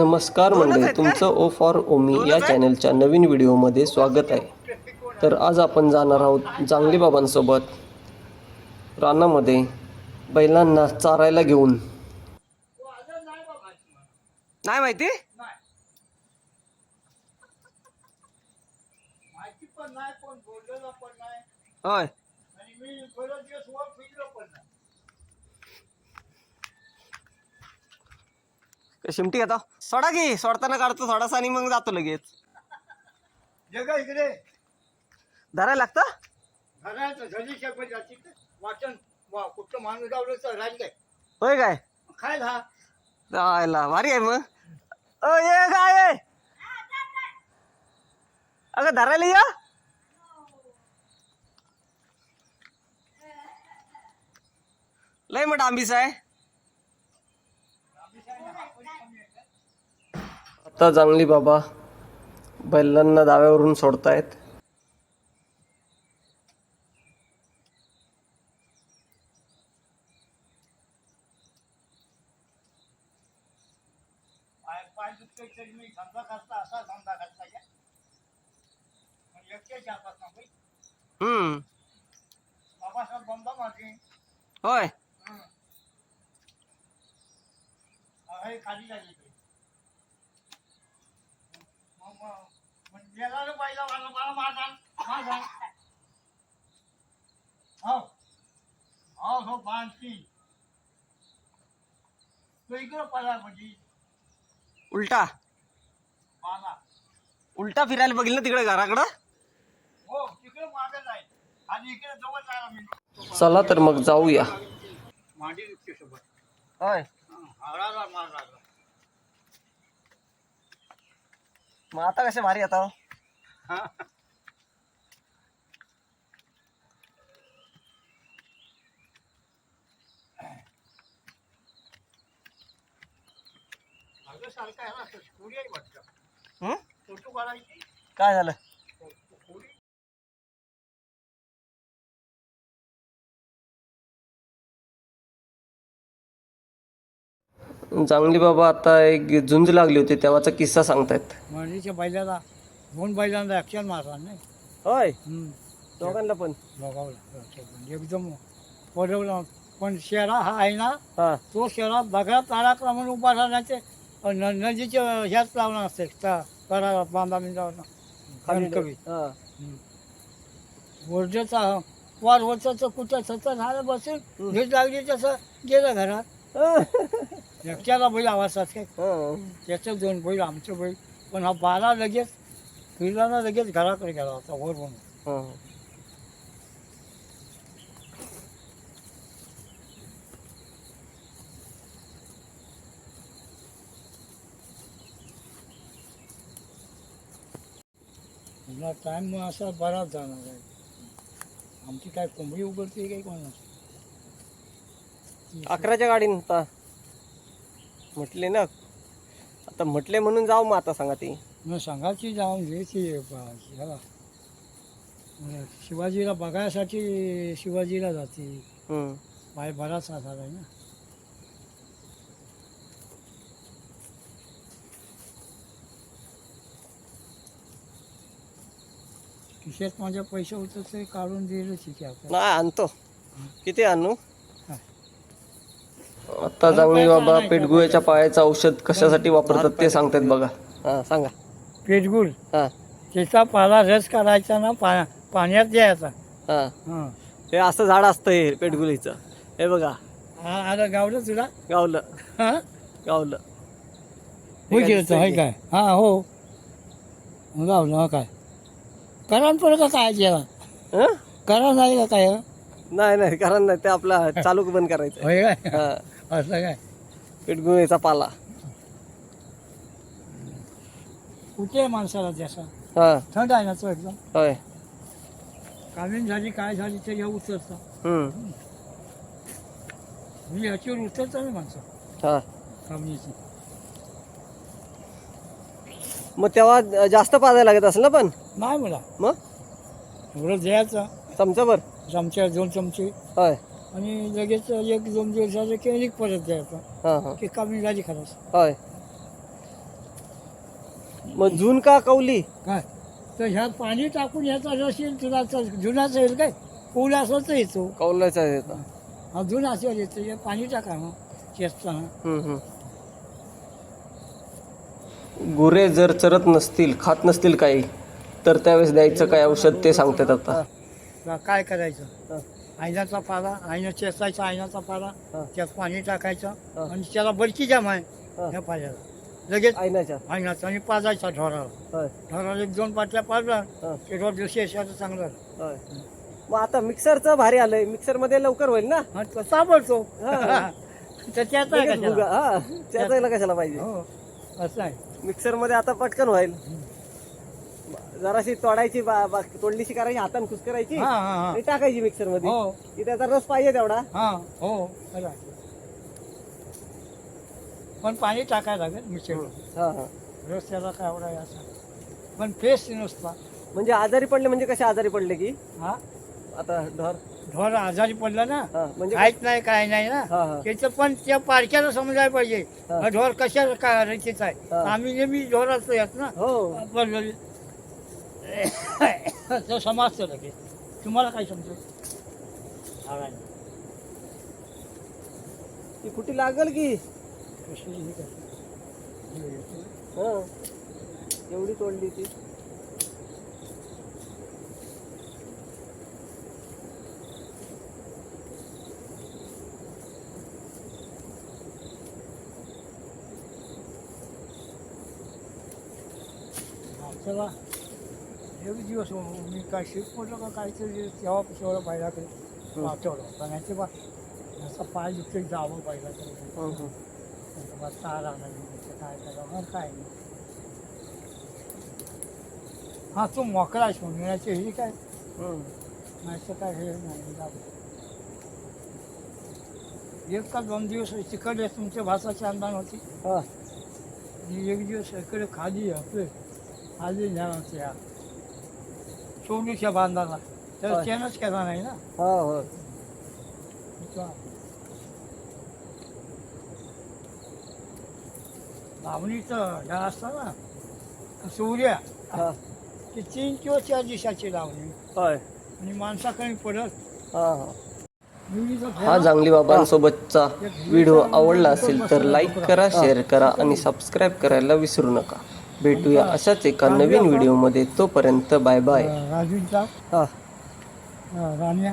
नमस्कार मंडळी तुमचं ओ फॉर ओमी या चॅनलच्या नवीन व्हिडिओमध्ये स्वागत आहे. तर आज आपण जाणार आहोत जांगली बाबांसोबत रानामध्ये बैलांना चारायला घेऊन. नाही माहिती? होय. शिमटी घेता सोडा की सोडताना काढतो थोडासा आणि मग जातो लगेच. जगा इकडे. धरायला लागतं? घरात जाती. वाचन वा कुठं माणूस गावलं तर राहिलं. होय काय? काय हा जायला भारी आहे मग. अ ये काय आहे? अगं धरायला या. लय मोठा आंबीस आहे आता चांगली बाबा बैलांना दाव्यावरून सोडतायत पाय पाय दुखतोय तरी मी धंदा करता असा धंदा करता या मग एकटे जातात ना बाई. हम्म. बाबासाहेब बंदा माझे. होय. हे खाली झाली ते मग मग- मग गेला रे पहिला मला मला माझा माझा हो हो हो बांधती तो इकडं पडला म्हणजे. उलटा. उलटा फिरायला बघील ना तिकडे घराकडं? हो तिकडे मागे जाईल. आणि इकडे जवळ जायला मी चला तर मग जाऊया. मांडी सोबत. होय. हाडाला मार लागला. मग आता कसे भारी आता हा अगं सारखं आहे ना स्टोरी आहे वाटतं हं? काय झालं? चांगली बाबा आता एक झुंज लागली होती तेव्हाचा किस्सा सांगतायत. मंडळीच्या बैलाला दोन बैलांना ॲक्शन मारला नाही होय? दोघांना पण? बघावला एकदम पडवला. पण शेरा हा आहे ना हा. तो शहरात दगडात अडकला म्हणून उभा राहण्याचे न नदीच्या ह्याच लावला असते करा बांधा बिंदावर कणकवी हा. वर्जेचा वार वर्षाचं कुठं सतत झालं बसून झीज लागली तसं गेलं घरात. एकट्याला बैल आवाजात काय? हा. त्याचं दोन बैल आमचं बैल. पण हा बारा लगेच फिरला लगेच घराकडे गेला होता वर पुन्हा टाईम मग असा बराच जाणार आहे. आमची काय कोंबडी उघडते काही कोणाची अकराच्या गाडीन आता. म्हटले ना. आता म्हटले म्हणून जाऊ मग आता सांगा ती. मग सांगायची जाऊन घ्यायची ह्याला शिवाजीला बघायसाठी शिवाजीला जाते. पाय बराच आधार आहे ना. खिशात माझ्या पैसे होतं ते काढून दिलं. नाही आणतो. किती आणू? आता चांगली बाबा पेटगुळ्याच्या पायाचं औषध कशासाठी वापरतात ते सांगतायत बघा. हा सांगा. पेटगुळ? हा. त्याचा पाला रस काढायचा ना पा पाण्यात द्यायचा. हा. हां. हे असं झाड असतं हे पेटगुळीचं. हे बघा. हा आलं गावलं तुला? गावलं. हां? गावलं. हो काय? हां हो. गावलं हा काय? करा पण का काय जेवण? हं? करा नाही का काय? नाही नाही कारण नाही. ते आपला चालू बंद करायचं होय काय? हा. असं काय? पेटगुळीचा पाला. कुठे माणसाला त्याचा हा. थंड आहे ना तो एकदम? होय. कामीन झाली काय झाली ह्या उतरतं हम्म. मी ह्याच्यावर उतरतं ना माणसं? हा. कामणीची मग तेव्हा जास्त पाजायला लागत असेल ना पण? नाही मला मग? एवढं द्यायचं. चमचाभर? चमच्या दोन चमचे. होय. आणि लगेच एक दोन दिवस झाले की एक परत द्यायचं. हा हा. की कामी झाली खरंच. होय. मग जून का कौली काय? तर ह्यात पाणी टाकून ह्याचा रस येईल जुनाच येईल काय? पूल असेल तर येतो. कौलाचा येतो. हा जुना असेल येतो हे पाणी टाका हम्म, हम्म. गुरे जर चरत नसतील खात नसतील काही तर त्यावेळेस द्यायचं काय औषध ते सांगतात आता. काय करायचं? आयनाचा पाला आयना चेचायचा आयनाचा पाला त्यात पाणी टाकायचं आणि त्याला बडकी जाम आहे ह्या पाल्याला लगेच आयनाच्या आयनाचा आणि पाजायचा ढोराला. ढोराला एक दोन पाटल्या पाजला की ढोर दिवशी यशाचं चांगलं. मग आता मिक्सरचं भारी आलंय. मिक्सरमध्ये लवकर होईल ना? हा तो सापडतो. तर त्याचा आहे लगेच कशाला? भुगा. हा, त्याचायला कशाला पाहिजे? हो. असं आहे. मिक्सरमध्ये आता पटकन होईल जराशी तोडायची बा- बा- तोडलीशी करायची हाताने खुश करायची हा हा हा. आणि टाकायची मिक्सरमध्ये हो. की त्याचा रस पाहिजे तेवढा. हा हो. खरं आहे. पण पाणी टाकायला लागेल मिक्सर हा हा. रस त्याला काय असा. पण पेस्ट नुसता. म्हणजे आजारी पडले म्हणजे कसे आजारी पडले की? हा? आता ढोर ढोर आजारी पडला ना? हा म्हणजे काहीच नाही काय नाही ना? हा त्याचं पण त्या पारख्याला समजायला पाहिजे. हा. हा ढोर कशा काय रचित आहे. हा. आम्ही नेहमी ढोर असतो यात ना? हो. पण तो लगेच तुम्हाला काय समजतो हा. ती कुठे लागल की. हा एवढी तोडली ती. चला. एक दिवस मी काय शिक म्हटलं का काहीतरी तेव्हा तेवढं बैलाकडे वाचवलं पाण्याचे बा असा पाय दुखते जावं बैलाकडे हं, हं. आला नाही काय करावं काय नाही. हा तू मोकळा आहेस मिळायची हे काय? हं. नाही काय हे नाही जाऊ. एक का दोन दिवस तिकडे तुमच्या भाषाची अंदाज होती? हा. एक दिवस इकडे खाली आपले चोवीसच्या बांधाला. तर केला नाही ना? हा हो. लावणीचं ह्या सूर्य हा. ती तीन किंवा चार दिवसाची लावणी. होय. आणि माणसाकडे पडत. हा हा. हा जांगली बाबांसोबतचा व्हिडिओ आवडला असेल तर लाईक करा शेअर करा आणि सबस्क्राईब करायला विसरू नका. भेटूया अशाच एका नवीन व्हिडिओमध्ये. तोपर्यंत बाय बाय. राजूचा हा. राण्या